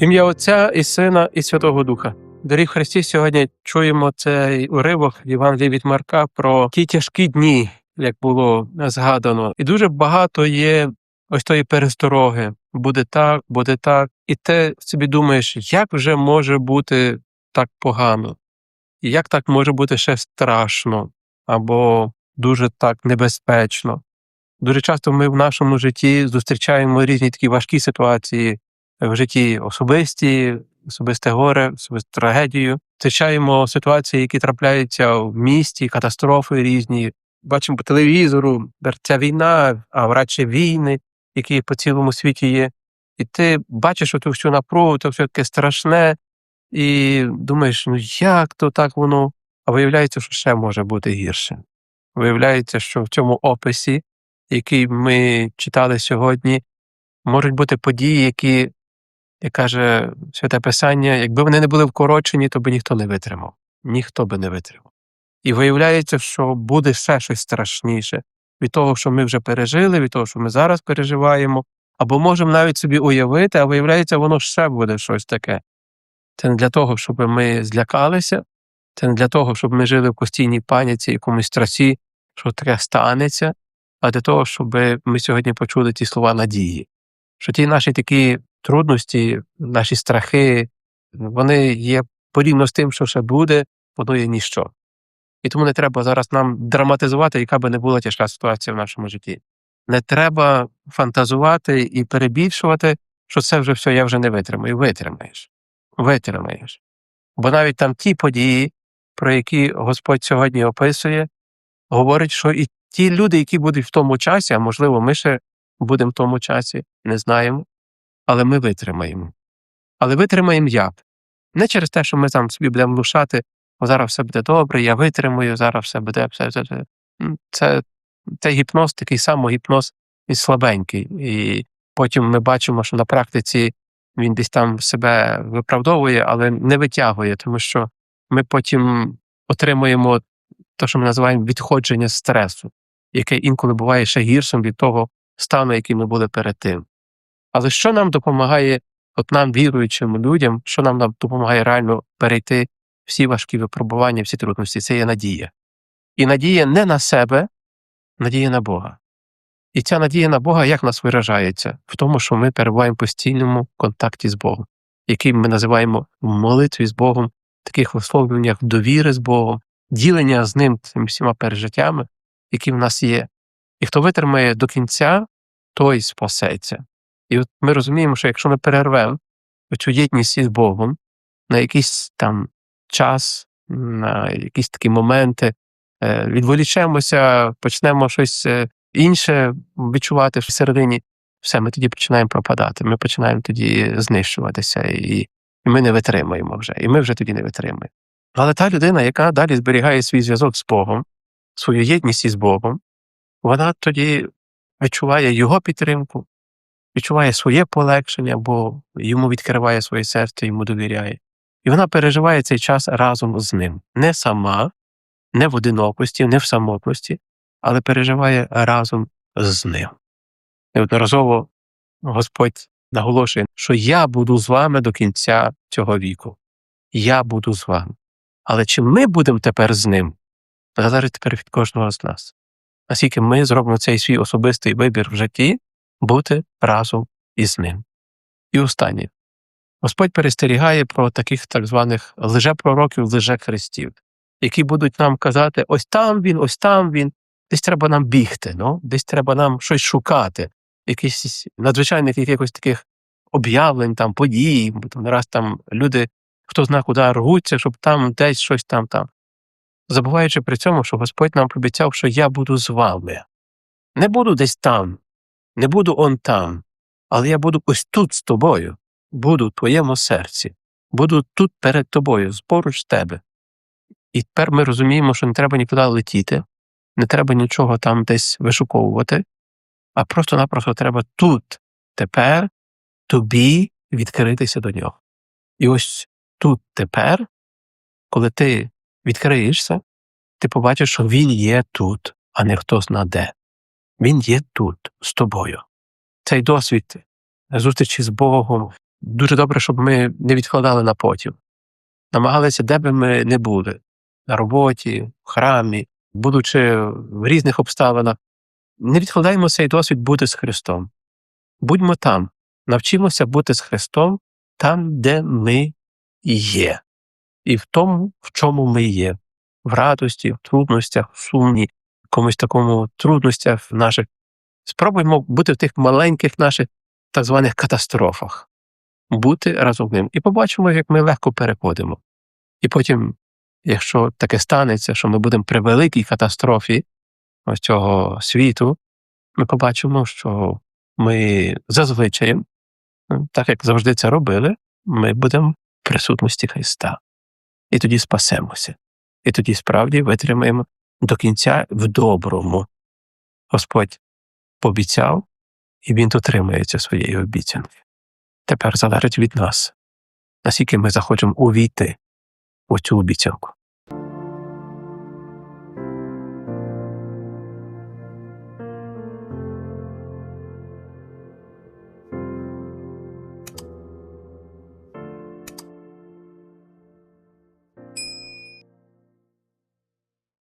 Ім'я Отця і Сина, і Святого Духа. Дорі Христі, сьогодні чуємо цей уривок Євангелії від Марка про ті тяжкі дні, як було згадано. І дуже багато є ось тої перестороги. Буде так, буде так. І ти собі думаєш, як вже може бути так погано? Як так може бути ще страшно або дуже так небезпечно? Дуже часто ми в нашому житті зустрічаємо різні такі важкі ситуації в житті особисті, особисте горе, особисту трагедію. Зустрічаємо ситуації, які трапляються в місті, катастрофи різні. Бачимо по телевізору, ця війна, а радше війни, які по цілому світі є. І ти бачиш оту всю напругу, то все таке страшне, і думаєш, ну як то так воно? А виявляється, що ще може бути гірше. Виявляється, що в цьому описі, який ми читали сьогодні, можуть бути події, які, як каже Святе Писання, якби вони не були вкорочені, то би ніхто не витримав. Ніхто би не витримав. І виявляється, що буде ще щось страшніше від того, що ми вже пережили, від того, що ми зараз переживаємо, або можемо навіть собі уявити, а виявляється, воно ще буде щось таке. Це не для того, щоб ми злякалися, це не для того, щоб ми жили в постійній паніці, якомусь страсі, що таке станеться, а для того, щоб ми сьогодні почули ті слова надії, що ті наші такі трудності, наші страхи, вони є порівняно з тим, що ще буде, воно є ніщо. І тому не треба зараз нам драматизувати, яка би не була тяжка ситуація в нашому житті. Не треба фантазувати і перебільшувати, що це вже все, я вже не витримаю. Витримаєш. Витримаєш. Бо навіть там ті події, про які Господь сьогодні описує, говорить, що і ті люди, які будуть в тому часі, а можливо, ми ще будемо в тому часі, не знаємо, але ми витримаємо. Але витримаємо як? Не через те, що ми там собі будемо внушати, о, зараз все буде добре, я витримую, зараз все буде. все, все, все. Це, це гіпноз, такий самогіпноз і слабенький. І потім ми бачимо, що на практиці він десь там себе виправдовує, але не витягує, тому що ми потім отримуємо те, що ми називаємо відходження стресу, яке інколи буває ще гіршим від того стану, який ми були перед тим. Але що нам допомагає, от нам, віруючим людям, що нам допомагає реально перейти всі важкі випробування, всі трудності, це є надія. І надія не на себе, надія на Бога. І ця надія на Бога як нас виражається? В тому, що ми перебуваємо в постійному контакті з Богом, який ми називаємо в молитві з Богом, таких висловлюваннях довіри з Богом, ділення з ним цими всіма пережиттями, які в нас є. І хто витримає до кінця, той спасеться. І от ми розуміємо, що якщо ми перервемо цю єдність із Богом на якийсь там час, на якісь такі моменти, е, відволічемося, почнемо щось е, інше відчувати всередині, все, ми тоді починаємо пропадати, ми починаємо тоді знищуватися, і, і ми не витримаємо вже, і ми вже тоді не витримаємо. Але та людина, яка далі зберігає свій зв'язок з Богом, свою єдність із Богом, вона тоді відчуває його підтримку, відчуває своє полегшення, бо йому відкриває своє серце, йому довіряє. І вона переживає цей час разом з ним. Не сама, не в одинокості, не в самотності, але переживає разом з ним. Неодноразово Господь наголошує, що я буду з вами до кінця цього віку. Я буду з вами. Але чи ми будемо тепер з ним, залежить тепер від кожного з нас. Наскільки ми зробимо цей свій особистий вибір в житті бути разом із ним. І останнє. Господь перестерігає про таких так званих лжепророків, лжехристів, які будуть нам казати: ось там він, ось там він, десь треба нам бігти, ну, десь треба нам щось шукати, якихось надзвичайних якихось таких об'явлень, там, подій, раз там люди, хто зна, куди рвуться, щоб там десь щось там там. Забуваючи при цьому, що Господь нам пообіцяв, що я буду з вами. Не буду десь там, не буду он там, але я буду ось тут з тобою, буду в твоєму серці, буду тут перед тобою, поруч тебе. І тепер ми розуміємо, що не треба нікуди летіти, не треба нічого там десь вишуковувати, а просто-напросто треба тут, тепер тобі відкритися до нього. І ось тут тепер, коли ти відкриєшся, ти побачиш, що він є тут, а не хто зна де. Він є тут з тобою. Цей досвід зустрічі з Богом, дуже добре, щоб ми не відкладали на потім. Намагалися, де би ми не були, на роботі, в храмі, будучи в різних обставинах, не відкладаємо цей досвід бути з Христом. Будьмо там, навчимося бути з Христом там, де ми є, і в тому, в чому ми є, в радості, в трудностях, в сумні, якомусь такому трудностях наших. Спробуємо бути в тих маленьких наших так званих катастрофах, бути разом з ним. І побачимо, як ми легко переходимо. І потім, якщо таке станеться, що ми будемо при великій катастрофі ось цього світу, ми побачимо, що ми зазвичай, так як завжди це робили, ми будемо в присутності Христа. І тоді спасемося. І тоді справді витримаємо до кінця в доброму. Господь пообіцяв, і Він дотримується своєї обіцянки. Тепер залежить від нас, наскільки ми захочемо увійти у цю обіцянку.